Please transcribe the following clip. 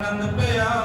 ਆਨੰਦ ਭਇਆ